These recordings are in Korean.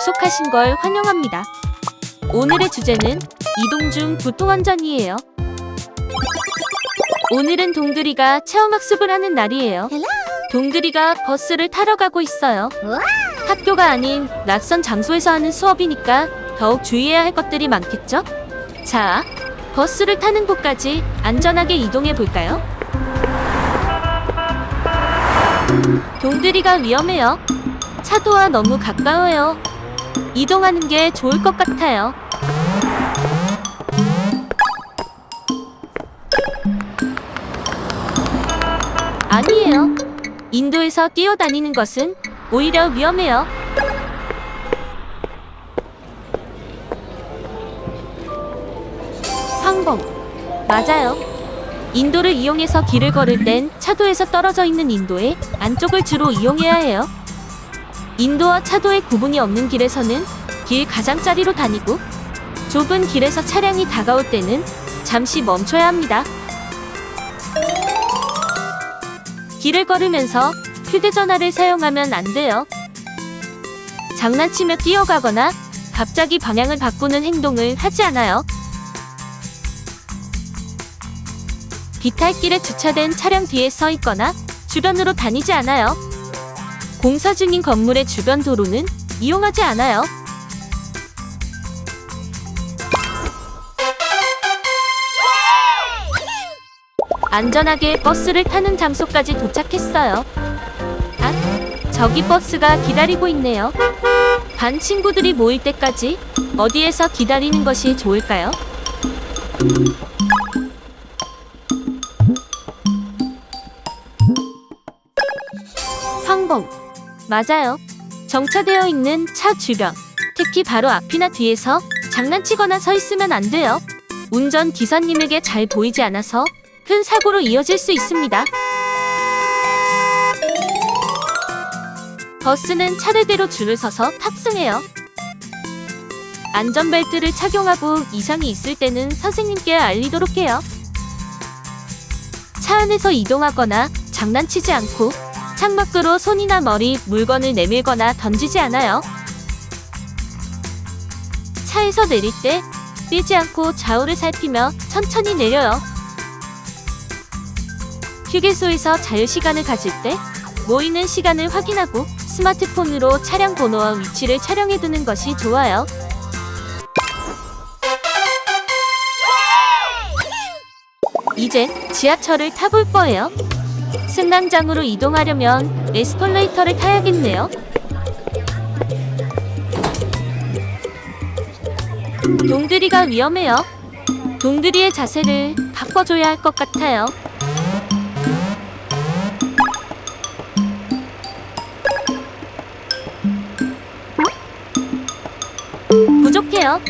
접속하신 걸 환영합니다. 오늘의 주제는 이동 중 교통안전이에요. 오늘은 동들이가 체험학습을 하는 날이에요. 동들이가 버스를 타러 가고 있어요. 학교가 아닌 낯선 장소에서 하는 수업이니까 더욱 주의해야 할 것들이 많겠죠? 자, 버스를 타는 곳까지 안전하게 이동해 볼까요? 동들이가 위험해요. 차도와 너무 가까워요. 이동하는 게 좋을 것 같아요. 아니에요. 인도에서 뛰어다니는 것은 오히려 위험해요. 상봉. 맞아요. 인도를 이용해서 길을 걸을 땐 차도에서 떨어져 있는 인도의 안쪽을 주로 이용해야 해요. 인도와 차도의 구분이 없는 길에서는 길 가장자리로 다니고 좁은 길에서 차량이 다가올 때는 잠시 멈춰야 합니다. 길을 걸으면서 휴대전화를 사용하면 안 돼요. 장난치며 뛰어가거나 갑자기 방향을 바꾸는 행동을 하지 않아요. 비탈길에 주차된 차량 뒤에 서 있거나 주변으로 다니지 않아요. 공사 중인 건물의 주변 도로는 이용하지 않아요. 안전하게 버스를 타는 장소까지 도착했어요. 아, 저기 버스가 기다리고 있네요. 반 친구들이 모일 때까지 어디에서 기다리는 것이 좋을까요? 맞아요. 정차되어 있는 차 주변, 특히 바로 앞이나 뒤에서 장난치거나 서 있으면 안 돼요. 운전 기사님에게 잘 보이지 않아서 큰 사고로 이어질 수 있습니다. 버스는 차례대로 줄을 서서 탑승해요. 안전벨트를 착용하고 이상이 있을 때는 선생님께 알리도록 해요. 차 안에서 이동하거나 장난치지 않고 창밖으로 손이나 머리, 물건을 내밀거나 던지지 않아요. 차에서 내릴 때 뛰지 않고 좌우를 살피며 천천히 내려요. 휴게소에서 자유시간을 가질 때 모이는 시간을 확인하고 스마트폰으로 차량 번호와 위치를 촬영해두는 것이 좋아요. 이제 지하철을 타볼 거예요. 승강장으로 이동하려면 에스컬레이터를 타야겠네요. 동들이가 위험해요. 동들이의 자세를 바꿔줘야 할 것 같아요. 부족해요.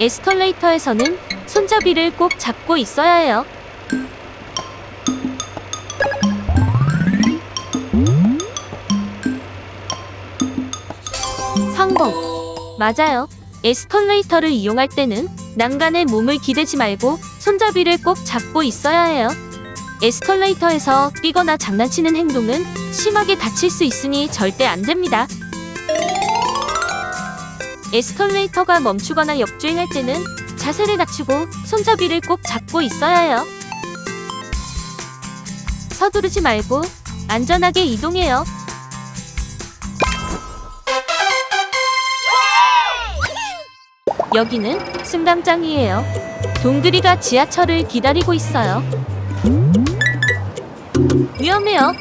에스컬레이터에서는 손잡이를 꼭 잡고 있어야 해요. 성공. 맞아요. 에스컬레이터를 이용할 때는 난간에 몸을 기대지 말고 손잡이를 꼭 잡고 있어야 해요. 에스컬레이터에서 뛰거나 장난치는 행동은 심하게 다칠 수 있으니 절대 안 됩니다. 에스컬레이터가 멈추거나 역주행할 때는 자세를 낮추고 손잡이를 꼭 잡고 있어야 해요. 서두르지 말고 안전하게 이동해요. 여기는 승강장이에요. 동들이가 지하철을 기다리고 있어요. 위험해요.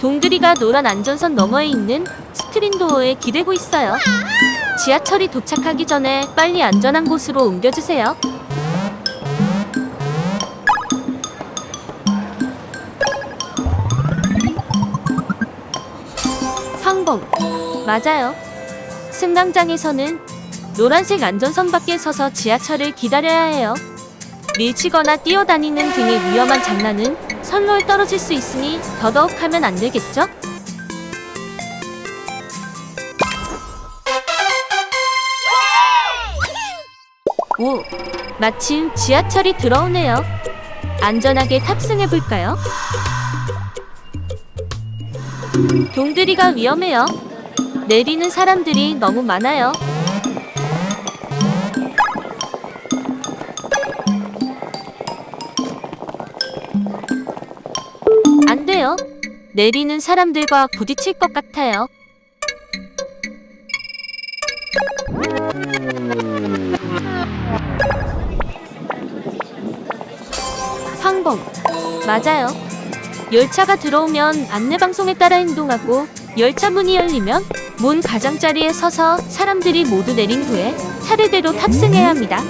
동들이가 노란 안전선 너머에 있는 스크린도어에 기대고 있어요. 지하철이 도착하기 전에 빨리 안전한 곳으로 옮겨주세요. 성공. 맞아요. 승강장에서는 노란색 안전선 밖에 서서 지하철을 기다려야 해요. 밀치거나 뛰어다니는 등의 위험한 장난은 선로에 떨어질 수 있으니 더더욱 하면 안 되겠죠? 오, 마침 지하철이 들어오네요. 안전하게 탑승해 볼까요? 동들이가 위험해요. 내리는 사람들이 너무 많아요. 안 돼요. 내리는 사람들과 부딪힐 것 같아요. 상봉. 맞아요. 열차가 들어오면 안내방송에 따라 행동하고 열차 문이 열리면 문 가장자리에 서서 사람들이 모두 내린 후에 차례대로 탑승해야 합니다.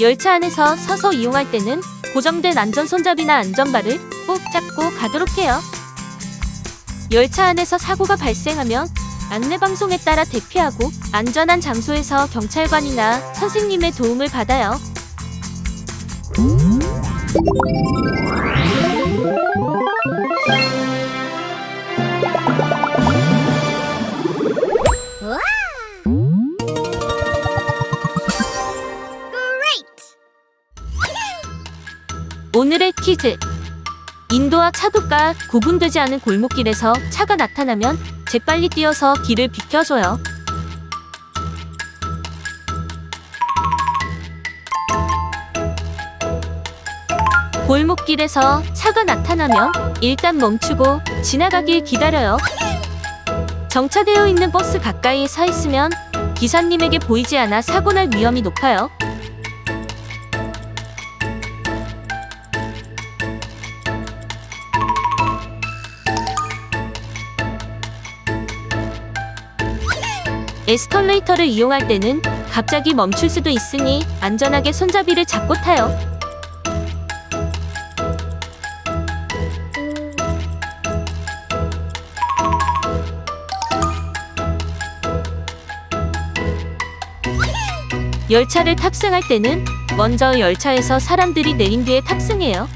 열차 안에서 서서 이용할 때는 고정된 안전 손잡이나 안전바를 꼭 잡고 가도록 해요. 열차 안에서 사고가 발생하면 안내방송에 따라 대피하고 안전한 장소에서 경찰관이나 선생님의 도움을 받아요. 오늘의 퀴즈. 인도와 차도가 구분되지 않은 골목길에서 차가 나타나면 재빨리 뛰어서 길을 비켜줘요. 골목길에서 차가 나타나면 일단 멈추고 지나가길 기다려요. 정차되어 있는 버스 가까이에 서 있으면 기사님에게 보이지 않아 사고 날 위험이 높아요. 에스컬레이터를 이용할 때는 갑자기 멈출 수도 있으니 안전하게 손잡이를 잡고 타요. 열차를 탑승할 때는 먼저 열차에서 사람들이 내린 뒤에 탑승해요.